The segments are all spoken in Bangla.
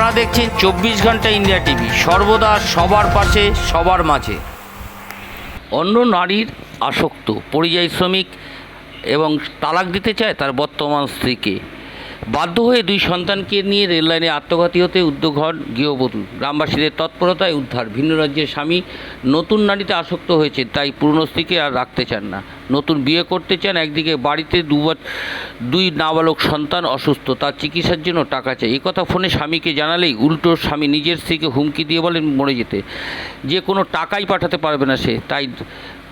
আপনারা দেখছেন চব্বিশ ঘণ্টা ইন্ডিয়া টিভি। সর্বদা সবার পাশে, সবার মাঝে। অন্য নারীর আসক্ত, পরিযায়ী শ্রমিক এবং তালাক দিতে চায় তার বর্তমান স্ত্রীকে। বাধ্য হয়ে দুই সন্তানকে নিয়ে রেললাইনে আত্মঘাতী হতে উদ্যোগ হন গৃহবধূ। গ্রামবাসীদের তৎপরতায় উদ্ধার। ভিন্ন রাজ্যের স্বামী নতুন নারীতে আসক্ত হয়েছে, তাই পুরনো স্ত্রীকে আর রাখতে চান না। নতুন বিয়ে করতে চান, একদিকে বাড়িতে দুবার দুই নাবালক সন্তান অসুস্থ, তার চিকিৎসার জন্য টাকা চাই। এই কথা ফোনে স্বামীকে জানালেই উল্টো স্বামী নিজের স্ত্রীকে হুমকি দিয়ে বলেন মরে যেতে। যে কোনো টাকাই পাঠাতে পারবে না সে। তাই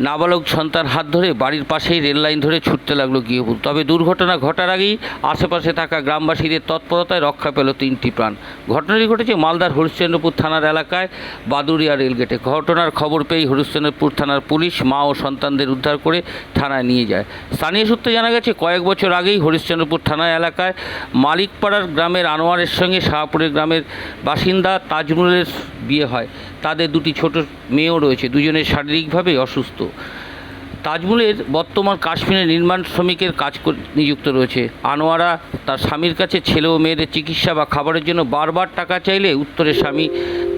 নাবালক সন্তান হাত ধরে বাড়ির পাশেই রেল লাইন ধরে ছুটতে লাগল গৃহবধূ। তবে দুর্ঘটনা ঘটার আগেই আশেপাশে থাকা গ্রামবাসীদের তৎপরতায় রক্ষা পেল তিনটি প্রাণ। ঘটনাটি ঘটেছে মালদার হরিশ্চন্দ্রপুর থানার এলাকায় বাদুরিয়া রেলগেটে। ঘটনার খবর পেয়ে হরিশ্চন্দ্রপুর থানার পুলিশ মা ও সন্তানদের উদ্ধার করে থানায় নিয়ে যায়। স্থানীয় সূত্রে জানা গেছে, কয়েক বছর আগেই হরিশ্চন্দ্রপুর থানা এলাকায় মালিকপাড়ার গ্রামের আনোয়ারের সঙ্গে শাহপুরের গ্রামের বাসিন্দা তাজমুলের বিয়ে হয়। তাদের দুটি ছোট মেয়েও রয়েছে। দুজনের শারীরিকভাবে অসুস্থ। তাজমুলের বর্তমান কাশ্মীরে নির্মাণ শ্রমিকের কাজ নিযুক্ত রয়েছে। আনোয়ারা তার স্বামীর কাছে ছেলে ও মেয়েদের চিকিৎসা বা খাবারের জন্য বারবার টাকা চাইলে উত্তরে স্বামী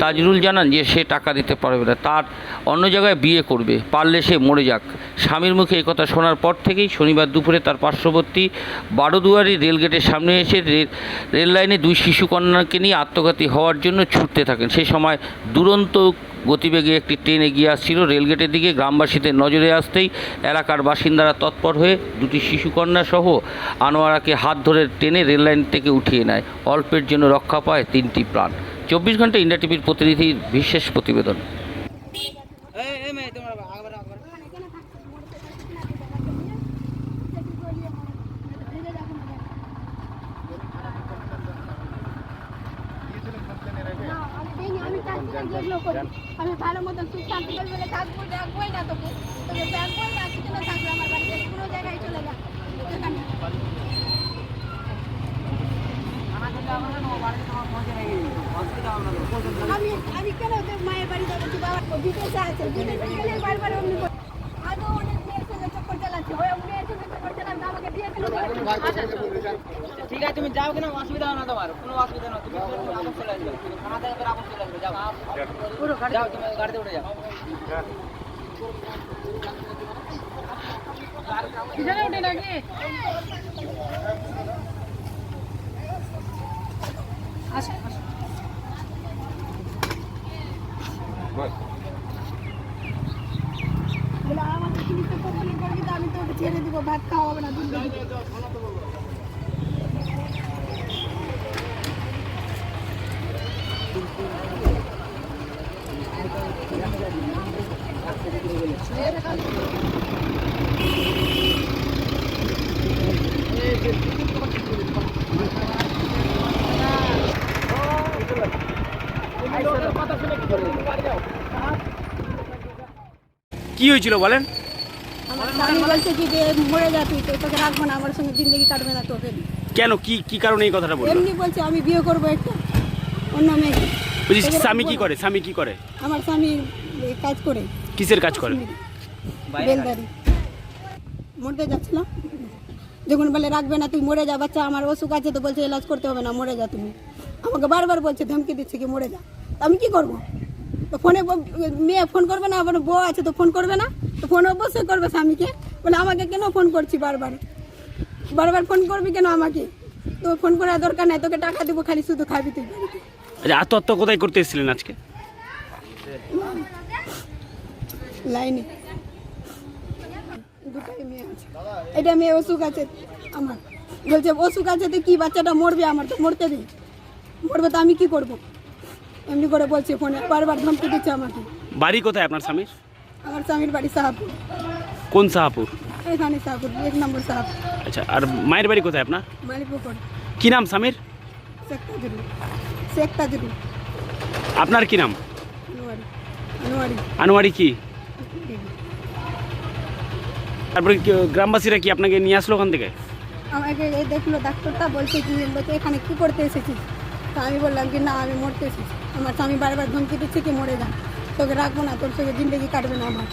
তাজরুল জানান যে সে টাকা দিতে পারবে না। তার অন্য জায়গায় বিয়ে করবে, পারলে সে মরে যাক। স্বামীর মুখে কথা শোনার পর থেকেই শনিবার দুপুরে তার পার্শ্ববর্তী বারোদুয়ারি রেলগেটের সামনে এসে রেল লাইনে দুই শিশু কন্যাকে নিয়ে আত্মঘাতী হওয়ার জন্য ছুটতে থাকেন। সেই সময় দুরন্ত গতিবেগে একটি ট্রেন এগিয়ে আসছিল রেলগেটের দিকে গ্রামবাসীদের নজরে আসতেই এলাকার বাসিন্দারা তৎপর হয়ে দুটি শিশুকন্যা সহ আনোয়ারাকে হাত ধরে টেনে রেললাইন থেকে উঠিয়ে নেয় অল্পের জন্য রক্ষা পায় তিনটি প্রাণ চব্বিশ ঘণ্টা ইন্ডিয়া টিভির প্রতিনিধির বিশেষ প্রতিবেদন আমি আমি ভালো মতন সুখ শান্তি করে বলে থাকব রাখবোই না তোকে। তোকে রাখবোই না কিছু না থাকবে আমার বাড়িতে কোনো জায়গায় চলে যা আমি কেন মায়ের বাড়ি যাব? তুই বাবা বিদেশে আছে। বিদেশে গেলে বারবার অমনি আদৌ মেয়ের সঙ্গে চক্কর চালাচ্ছে। ওই মেয়ের সঙ্গে চক্কর চালাচ্ছে, আমাকে ঠিক আছে তুমি যাও কিনা অসুবিধা হবে না তোমার। কোনো অসুবিধা না তুমি আবার চলে আসবে। তুমি থানা থেকে আবার চলে আসবে যাও। যাও তুমি গাড়িতে উঠে যাও। করবি তো আমি তোকে ছেড়ে দিব ভাত খাওয়া হবে না দুধ কি হয়েছিল বলেন? আমার স্বামী বলছে কি যে মরে যা তুই তো তোকে রাখব না আমার সঙ্গে জিন্দগি কাটবে না তোকে। কেন? কি কি কারণে এই কথাটা বলল? এমনি বলছে আমি বিয়ে করব একটা অন্য মেয়েকে বলছি স্বামী কি করে? স্বামী কি করে? আমার স্বামী কাজ করে। কিসের কাজ করে? বেলদারি। মরতে যাচ্ছিল যখন বলে রাখবে না তুই মরে যা বাচ্চা আমার অসুখ আছে তো বলছে এলাজ করতে হবে না মরে যা তুমি। আমাকে বারবার বলছে ধমকি দিচ্ছে কি মরে যা। আমি কি করব? ফোনে মেয়ে ফোন করবে না আবার বউ আছে তো ফোন করবে না? তো ফোন অবশ্যই করবে স্বামীকে। বলে আমাকে কেন ফোন করছি বারবার? বারবার ফোন করবি কেন আমাকে? তো ফোন করার দরকার নাই তোকে টাকা দেবো খালি শুধু খাবি তুই। আচ্ছা আত্মহত্যা কোথায় করতে এসেছিলেন আজকে? লাইনে। দুটাই মেয়ে আছে। এটা মেয়ে অসুখ আছে আমার। বলছে অসুখ আছে তো কি বাচ্চাটা মরবে আমার? তো মরতে দিই মরবে তো আমি কি করব? এমনি করে বলছে ফোনে বারবার ধমকি দিচ্ছে আমাকে। বাড়ি কোথায় আপনার স্বামীর? আমার স্বামীর বাড়ি সাহাপুর কোন সাহাপুর এখানে সাহাপুর এক নম্বর সাহাপুর আচ্ছা আর মায়ের বাড়ি কোথায় আপনার? মালিপুকুর কি নাম স্বামীর? শেখ তাজুরি শেখ তাজুরি আপনার কি নাম? আনোয়ারি। আনোয়ারি। আনোয়ারি কি? তারপরে গ্রামবাসীরা কি আপনাকে নিয়ে আসলো ওখান থেকে? আমাকে এই দেখল ডাক্তারটা বলছে কি এখানে কি করতে এসেছিস? তা আমি বললাম কি, না, আমি মরতে এসেছি আমার স্বামী বারবার ধমকি দিচ্ছে কি মরে যা তোকে রাখব না, তোর সঙ্গে জিন্দগি কাটবে না আমার।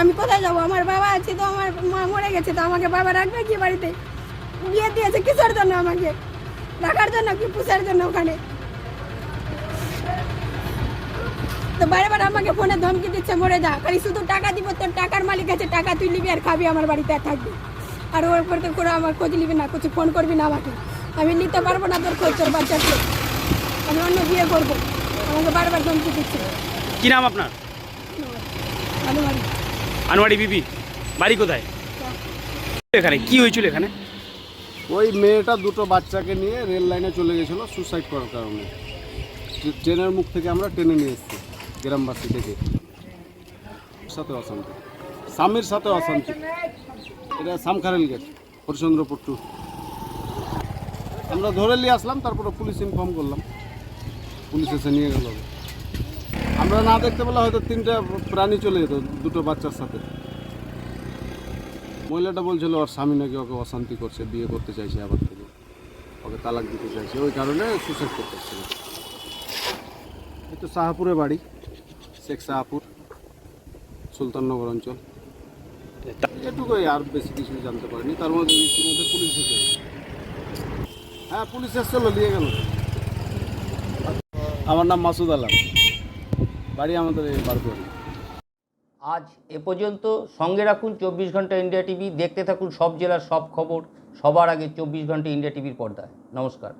আমি কোথায় যাব? আমার বাবা আছে তো, আমার মা মরে গেছে তো, আমাকে বাবা রাখবে কি বাড়িতে? বিয়ে দিয়েছে কিসের জন্য আমাকে? রাখার জন্য কি পুষার জন্য ওখানে? তো বারবার আমাকে ফোনে ধমকি দিচ্ছে, মরে যা। খালি শুধু টাকা দিব, তোর টাকার মালিক আছে, টাকা তুই নিবি আর খাবি, আমার বাড়িতে আর থাকবি। আর ওর উপর করে আমার খোঁজ নিবি না, কিছু ফোন করবি না আমাকে। আমি নিতে পারব না তোর খোঁজ, তোর বাচ্চাকে। আমি অন্য বিয়ে করব। আমাকে বারবার ধমকি দিচ্ছে। কি নাম আপনার? আনোয়ারি বিবি। বাড়ি কোথায়? এখানে কি হয়েছিল এখানে? ওই মেয়েটা দুটো বাচ্চাকে নিয়ে রেল লাইনে চলে গেছিল সুসাইড করার কারণে। ট্রেনের মুখ থেকে আমরা টেনে নিয়ে এসেছি গ্রামবাসী থেকে। সাথে অশান্তি। স্বামীর সাথে অশান্তি। এটা সামখারেল গেট হরিচন্দ্রপুর টু। আমরা ধরে নিয়ে আসলাম তারপরে পুলিশ ইনফর্ম করলাম। পুলিশ এসে নিয়ে গেল। আমরা না দেখতে পেলে হয়তো তিনটা প্রাণী চলে যেত, দুটো বাচ্চার সাথে। মহিলাটা বলছিল, ওর স্বামী নাকি ওকে অশান্তি করছে, বিয়ে করতে চাইছে আবার থেকে। ওকে তালাক দিতে চাইছে। ওই কারণে সুসাইড করতে ছিল এই তো বাড়ি, শেখ শাহপুর, সুলতাননগর অঞ্চল। এটুকুই, আর বেশি কিছু জানতে পারিনি। তার মধ্যে ইতিমধ্যে পুলিশ হ্যাঁ পুলিশ এসেছিল, নিয়ে গেল। আমার নাম মাসুদ আলম। বাড়ি আমাদের এই আজ এ পর্যন্ত সঙ্গে রাখুন চব্বিশ ঘণ্টা ইন্ডিয়া টিভি। দেখতে থাকুন সব জেলার সব খবর। সবার আগে চব্বিশ ঘণ্টা ইন্ডিয়া টিভির পর্দায়। নমস্কার।